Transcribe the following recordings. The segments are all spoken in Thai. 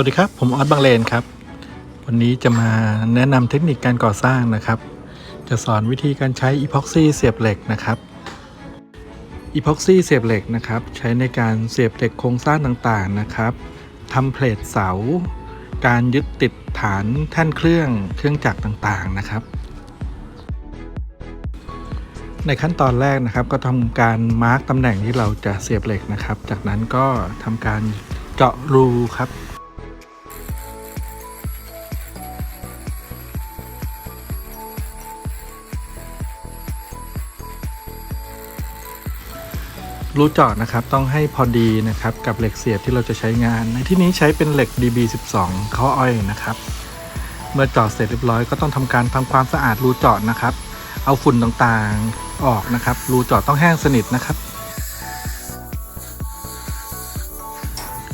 วัสดีครับ ผมออสบางเลนครับ วันนี้จะมาแนะนำเทคนิคการก่อสร้างนะครับ จะสอนวิธีการใช้อีพ็อกซี่เสียบเหล็กนะครับอีพ็อกซี่เสียบเหล็กนะครับ ใช้ในการเสียบเหล็กโครงสร้างต่างๆนะครับทำเพลทเสา การยึดติดฐานแท่นเครื่องเครื่องจักรต่างๆนะครับ ในขั้นตอนแรกนะครับ ก็ทำการมาร์กตำแหน่งที่เราจะเสียบเหล็กนะครับ จากนั้นก็ทำการเจาะรูครับ รูเจาะนะครับต้องให้พอดีนะครับกับเหล็กเสียบที่เราจะใช้งาน ในที่นี้ใช้เป็นเหล็ก DB12 ข้ออ้อยนะครับ เมื่อเจาะเสร็จเรียบร้อยก็ต้องทำการทำความสะอาดรูเจาะนะครับ เอาฝุ่นต่างๆออกนะครับ รูเจาะต้องแห้งสนิทนะครับ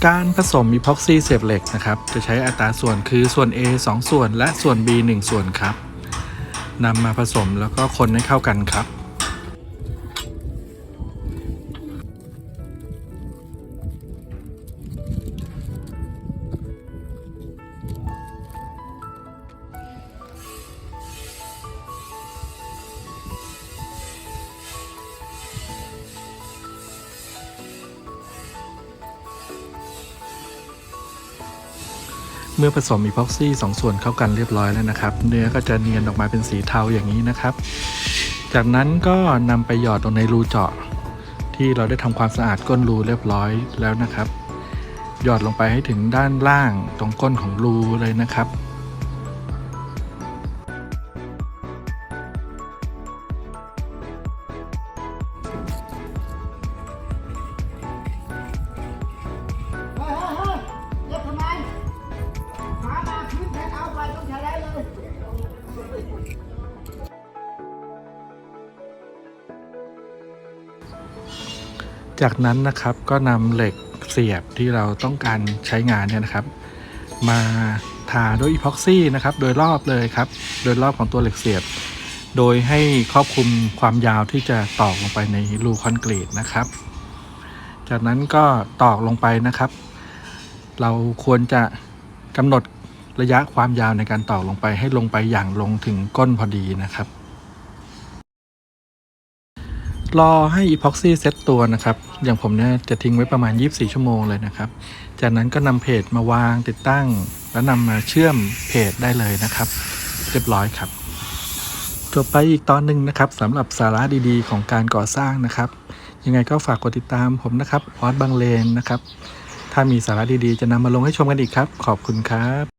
การผสมอีพ็อกซี่เสียบเหล็กนะครับ จะใช้อัตราส่วนคือส่วน A 2 ส่วน และส่วน B 1 ส่วนครับนำมาผสมแล้วก็คนให้เข้ากันครับ เมื่อผสมอีพ็อกซี่สองส่วนเข้ากันเรียบร้อยแล้วนะครับ เนื้อก็จะเนียนออกมาเป็นสีเทาอย่างนี้นะครับ จากนั้นก็นำไปหยอดลงในรูเจาะ ที่เราได้ทำความสะอาดก้นรูเรียบร้อยแล้วนะครับ หยอดลงไปให้ถึงด้านล่างตรงก้นของรูเลยนะครับ จากนั้นนะครับก็นำเหล็กเสียบที่เราต้องการใช้งานเนี่ยนะครับ มาทาด้วยอีพ็อกซี่นะครับ โดยรอบเลยครับ โดยรอบของตัวเหล็กเสียบ โดยให้ครอบคลุมความยาวที่จะตอกลงไปในรูคอนกรีตนะครับ จากนั้นก็ตอกลงไปนะครับ เราควรจะกำหนดระยะความยาวในการตอกลงไปให้ลงไปอย่างลงถึงก้นพอดีนะครับ รอให้อีพ็อกซี่เซตตัวนะครับ อย่างผมเนี่ยจะทิ้งไว้ประมาณ 24 ชั่วโมงเลยนะครับ จากนั้นก็นำเพจมาวางติดตั้ง แล้วนำมาเชื่อมเพจได้เลยนะครับ เรียบร้อยครับจบไปอีกตอนหนึ่งนะครับสำหรับสาระดีๆ ของการก่อสร้างนะครับ ยังไงก็ฝากกดติดตามผมนะครับออสบางเลนนะครับ ถ้ามีสาระดีๆ จะนำมาลงให้ชมกันอีกครับ ขอบคุณครับ